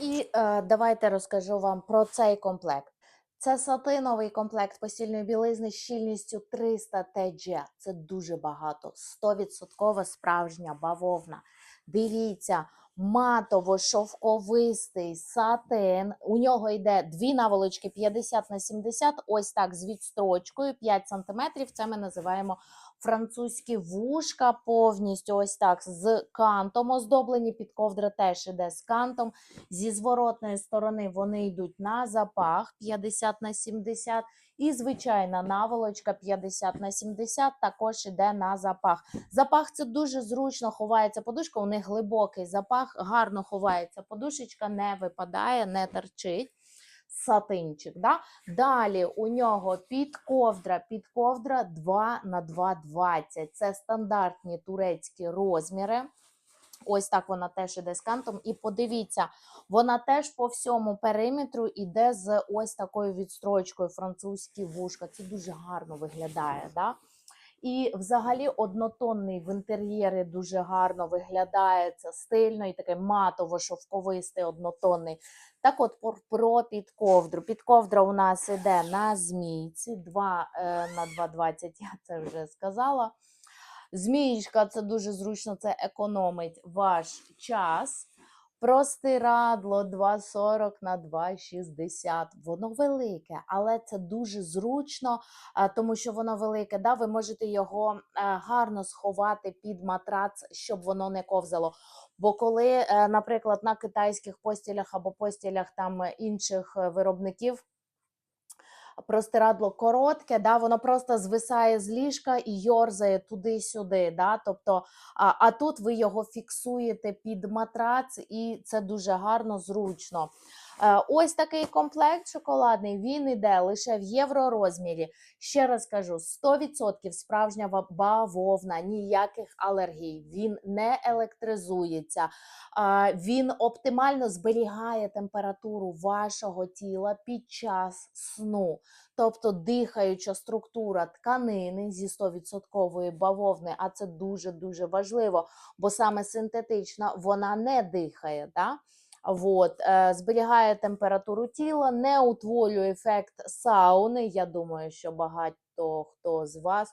І е, давайте розкажу вам про цей комплект. Це сатиновий комплект постільної білизни з щільністю 300 ТДЖ. Це дуже багато. 100% справжня бавовна. Дивіться, матово-шовковистий сатин. У нього йде дві наволочки 50 на 70, ось так з відстрочкою 5 см. Це ми називаємо французькі вушка повністю ось так з кантом оздоблені. Під ковдра теж іде з кантом. Зі зворотної сторони вони йдуть на запах 50 на 70. І звичайна наволочка 50 на 70 також іде на запах. Запах це дуже зручно ховається подушка, у них глибокий запах, гарно ховається подушечка, не випадає, не торчить. Сатинчик. Да? Далі у нього підковдра, підковдра 2 на 2,20. Це стандартні турецькі розміри. Ось так вона теж іде з кантом. І подивіться, вона теж по всьому периметру іде з ось такою відстрочкою французькі вушка. Це дуже гарно виглядає. Да? І взагалі однотонний в інтер'єрі дуже гарно виглядає. Це стильно і таке матово-шовковистий однотонний. Так от про- підковдру. Підковдра у нас іде на змійці 2 е, на 2,20, я це вже сказала. Змієчка це дуже зручно, це економить ваш час. Простирадло 2,40 на 2,60. Воно велике, але це дуже зручно, тому що воно велике. Да? Ви можете його е, гарно сховати під матрац, щоб воно не ковзало. Бо коли, е, наприклад, на китайських постілях або постілях там е, інших е, виробників простирадло коротке, да, воно просто звисає з ліжка і йорзає туди-сюди. Да, тобто, а, а тут ви його фіксуєте під матрац, і це дуже гарно, зручно. Е, Ось такий комплект шоколадний. Він іде лише в євророзмірі. Ще раз кажу: 100% справжня бавовна, ніяких алергій. Він не електризується, він оптимально зберігає температуру вашого тіла під час сну. Тобто дихаюча структура тканини зі 100% бавовни, а це дуже-дуже важливо, бо саме синтетична вона не дихає. Да? Вот, е, зберігає температуру тіла, не утворює ефект сауни. Я думаю, що багато хто з вас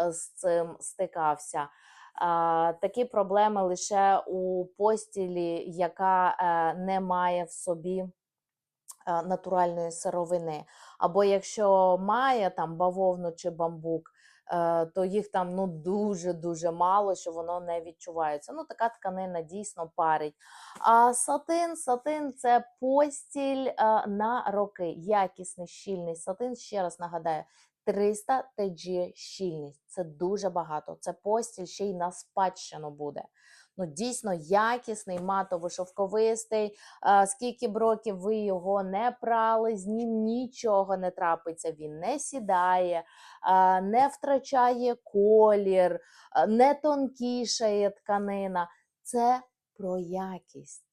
е, з цим стикався. Такі проблеми лише у постілі, яка е, не має в собі натуральної сировини. Або якщо має там бавовну чи бамбук, е, то їх там ну дуже-дуже мало, що воно не відчувається. Ну, така тканина дійсно парить. А сатин, сатин це постіль е, на роки. Якісний щільний сатин. Ще раз нагадаю. 300 ТГ щільність. Це дуже багато. Це постіль ще й на спадщину буде. Ну, дійсно якісний, матово-шовковистий. А, скільки б років ви його не прали, з ним нічого не трапиться. Він не сідає, а, не втрачає колір, а, не тонкішає тканина. Це про якість.